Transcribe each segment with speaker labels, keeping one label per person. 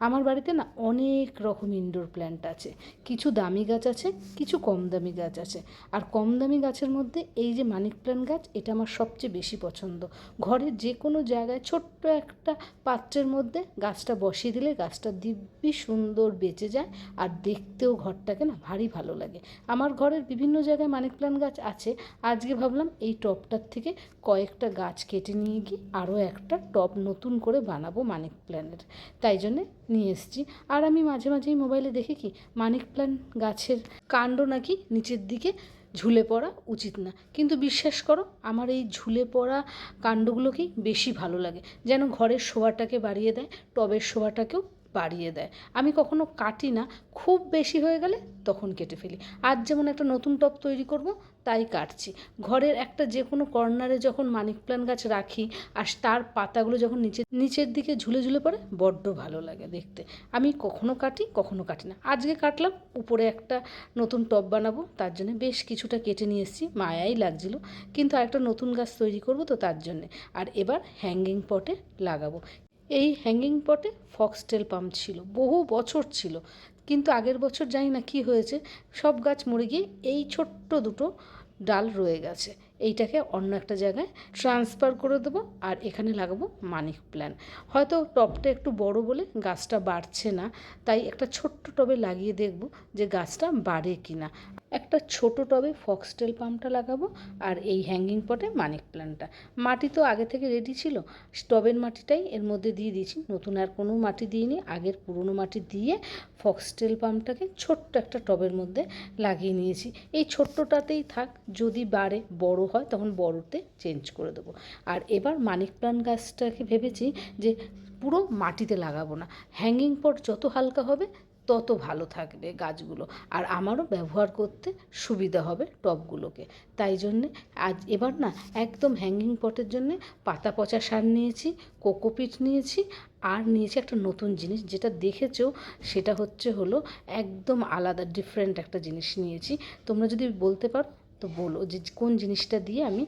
Speaker 1: আমার বাড়িতে না অনেক রকম ইনডোর প্ল্যান্ট আছে। কিছু দামি গাছ আছে, কিছু কম দামি গাছ আছে। আর কম দামি গাছের মধ্যে এই যে মানিক প্ল্যান্ট গাছ, এটা আমার সবচেয়ে বেশি পছন্দ। ঘরের যে কোনো জায়গায় ছোট্ট একটা পাত্রের মধ্যে গাছটা বসিয়ে দিলে গাছটা দিব্যি সুন্দর বেঁচে যায় আর দেখতেও ঘরটাকে না ভারী ভালো লাগে। আমার ঘরের বিভিন্ন জায়গায় মানিক প্ল্যান্ট গাছ আছে। আজকে ভাবলাম এই টবটার থেকে কয়েকটা গাছ কেটে নিয়ে গিয়ে আরও একটা টব নতুন করে বানাবো মানিক প্ল্যান্টের। তাই জন্যে নিয়ে এসেছি। আর আমি মাঝে মাঝেই মোবাইলে দেখি কি, মানিক প্ল্যান্ট গাছের কাণ্ড নাকি নিচের দিকে ঝুলে পড়া উচিত না। কিন্তু বিশ্বাস করো, আমার এই ঝুলে পড়া কাণ্ডগুলোকেই বেশি ভালো লাগে। যেন ঘরের শোভাটাকে বাড়িয়ে দেয়, টবের শোয়াটাকেও বাড়িয়ে দেয়। আমি কখনো কাটি না, খুব বেশি হয়ে গেলে তখন কেটে ফেলি। আজ যেমন একটা নতুন টব তৈরি করব, তাই কাটছি। ঘরের একটা যে কোনো কর্নারে যখন মানিক প্ল্যান্ট গাছ রাখি, আর তার পাতাগুলো যখন নিচে, নিচের দিকে ঝুলে ঝুলে পড়ে, বড্ড ভালো লাগে দেখতে। আমি কখনো কাটি কখনো কাটি না। আজকে কাটলাম, উপরে একটা নতুন টব বানাবো, তার জন্য বেশ কিছুটা কেটে নিয়ে এসেছি, মায়াই লাগছিল। কিন্তু আরেকটা নতুন গাছ তৈরি করব তো তার জন্যে। আর এবার হ্যাঙ্গিং পটে লাগাবো। এই হ্যাঙ্গিং পটে ফক্সটেল পাম্প ছিল, বহু বছর ছিল। কিন্তু আগের বছর জানি না কি হয়েছে, সব গাছ মরে গিয়ে এই ছোট্ট দুটো ডাল রয়ে গেছে। এইটাকে অন্য একটা জায়গায় ট্রান্সফার করে দেবো আর এখানে লাগাবো মানিক প্ল্যান হয়তো টবটা একটু বড় বলে গাছটা বাড়ছে না, তাই একটা ছোট্ট টবে লাগিয়ে দেখব যে গাছটা বাড়ে কি না একটা ছোট টবে ফক্সটেল পাম্পটা লাগাবো আর এই হ্যাঙ্গিং পটে মানিক প্ল্যান্টটা মাটি তো আগে থেকে রেডি ছিল, টবের মাটিটাই এর মধ্যে দিয়ে দিয়েছি। নতুন আর কোনো মাটি দিইনি, আগের পুরনো মাটি দিয়ে ফক্সটেল পাম্পটাকে ছোট্ট একটা টবের মধ্যে লাগিয়ে নিয়েছি। এই ছোট্টটাতেই থাক, যদি বাড়ে, বড় হয়, তখন বড়তে চেঞ্জ করে দেবো। আর এবার মানিক প্ল্যান্ট গাছটাকে ভেবেছি যে পুরো মাটিতে লাগাবো না। হ্যাঙ্গিং পট যত হালকা হবে তত ভালো থাকবে গাছগুলো। আর আমারও ব্যবহার করতে সুবিধা হবে টবগুলোকে। তাই জন্যে আজ এবার না একদম হ্যাঙ্গিং পটের জন্যে পাতা পচা সার নিয়েছি কোকোপিট নিয়েছি, আর নিয়েছি একটা নতুন জিনিস যেটা দেখেছ, সেটা হচ্ছে হলো একদম আলাদা ডিফারেন্ট একটা জিনিস নিয়েছি। তোমরা যদি বলতে পারো তো বলো যে কোন জিনিসটা দিয়ে আমি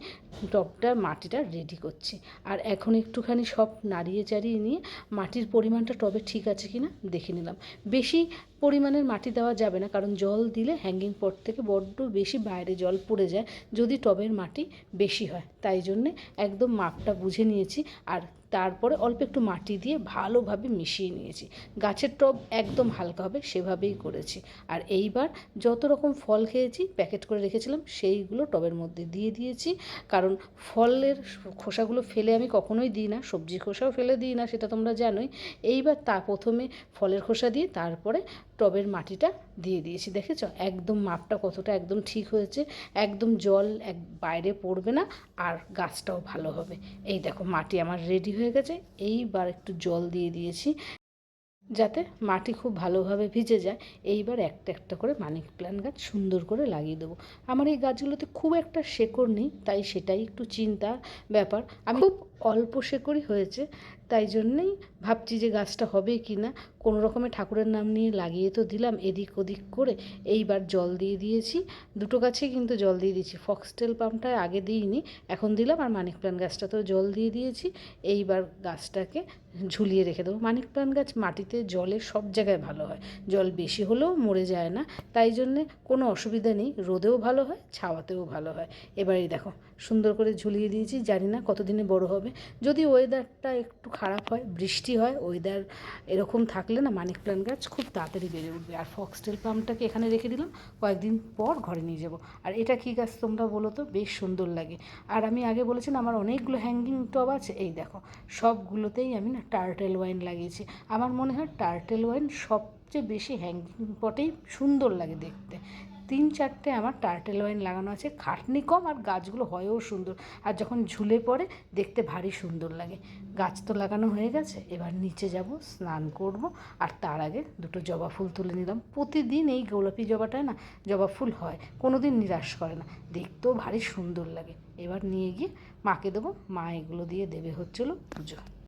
Speaker 1: টপটা, মাটিটা রেডি করছি। আর এখন একটুখানি সব নাড়িয়ে চাড়িয়ে নিয়ে মাটির পরিমাণটা টবে ঠিক আছে কি না দেখে নিলাম। বেশি পরিমাণের মাটি দেওয়া যাবে না, কারণ জল দিলে হ্যাঙ্গিং পট থেকে বড্ড বেশি বাইরে জল পড়ে যায়, যদি টবের মাটি বেশি হয়। তাই জন্যে একদম মাপটা বুঝে নিয়েছি আর তারপরে অল্প একটু মাটি দিয়ে ভালোভাবে মিশিয়ে নিয়েছি। গাছের টব একদম হালকা হবে, সেভাবেই করেছি। আর এইবার যত রকম ফল খেয়েছি, প্যাকেট করে রেখেছিলাম, সেইগুলো টবের মধ্যে দিয়ে দিয়েছি। কারণ ফলের খোসাগুলো ফেলে আমি কখনোই দিই না, সবজি খোসাও ফেলে দিই না, সেটা তোমরা জানোই। এইবার তা প্রথমে ফলের খোসা দিয়ে, তারপরে টবের মাটিটা দিয়ে দিয়েছি দেখেছ? একদম মাপটা কতটা একদম ঠিক হয়েছে একদম জল এক বাইরে পড়বে না আর গাছটাও ভালো হবে। এই দেখো মাটি আমার রেডি হয়ে গেছে এইবার একটু জল দিয়ে দিয়েছি যাতে মাটি খুব ভালোভাবে ভিজে যায়। এইবার একটা একটা করে মানি প্ল্যান্ট গাছ সুন্দর করে লাগিয়ে দেবো। আমার এই গাছগুলোতে খুব একটা শেকড় নেই তাই সেটাই একটু চিন্তার ব্যাপার। আমি খুব অল্প শেকড়ই হয়েছে তাই জন্যেই ভাবছি যে গাছটা হবে কি না। কোনো রকমে ঠাকুরের নাম নিয়ে লাগিয়ে তো দিলাম, এদিক ওদিক করে এইবার জল দিয়ে দিয়েছি। দুটো গাছেই কিন্তু জল দিয়ে দিয়েছি, ফক্সটেল পাম্পটা আগে দিইনি, এখন দিলাম আর মানিক প্ল্যান্ট গাছটাতেও জল দিয়ে দিয়েছি। এইবার গাছটাকে ঝুলিয়ে রেখে দেবো। মানিক প্ল্যান্ট গাছ মাটিতে জলে সব জায়গায় ভালো হয়, জল বেশি হলেও মরে যায় না। তাই জন্যে কোনো অসুবিধা নেই, রোদেও ভালো হয়, ছাওয়াতেও ভালো হয়। এবারেই দেখো, সুন্দর করে ঝুলিয়ে দিয়েছি, জানি না কতদিনে বড় হবে। যদি ওয়েদারটা একটু খারাপ হয়, বৃষ্টি হয় ওয়েদার এরকম থাকলে না মানিক প্ল্যান্ট গাছ খুব তাড়াতাড়ি বেড়ে উঠবে। আর ফক্সটেল পাম্পটাকে এখানে রেখে দিলাম, কয়েকদিন পর ঘরে নিয়ে যাব। আর এটা কী গাছ তোমরা বলো তো? বেশ সুন্দর লাগে। আর আমি আগে বলেছি আমার অনেকগুলো হ্যাঙ্গিং টব আছে। এই দেখো, সবগুলোতেই আমি না টার্টেল ওয়াইন লাগিয়েছি। আমার মনে হয় টার্টেল ওয়াইন সবচেয়ে বেশি হ্যাঙ্গিং পটেই সুন্দর লাগে দেখতে। তিন চারটে আমার টার্টেল ওয়াইন লাগানো আছে। খাটনি কম আর গাছগুলো হয়ও সুন্দর। আর যখন ঝুলে পড়ে, দেখতে ভারী সুন্দর লাগে। গাছ তো লাগানো হয়ে গেছে, এবার নিচে যাব, স্নান করব, আর তার আগে দুটো জবা ফুল তুলে নিলাম। প্রতিদিন এই গোলাপি জবাটায় না, জবা ফুল হয় কোনো দিন নিরাশ করে না। দেখতেও ভারী সুন্দর লাগে। এবার নিয়ে গিয়ে মাকে দেবো, মা এগুলো দিয়ে দেবে হচ্ছিল পুজো।